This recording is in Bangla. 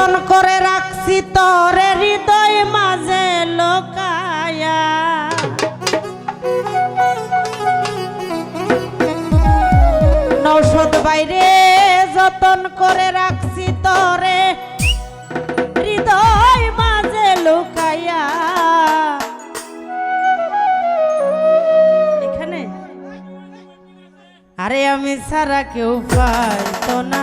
যতন করে রাখছি তরে হৃদয় মাঝে লোকায়া। নৌষধ বাইরে যতন করে রাখছি তরে হৃদয় মাঝে লুকাইয়া এখানে? আরে আমি সারা কেউ পাইতো না।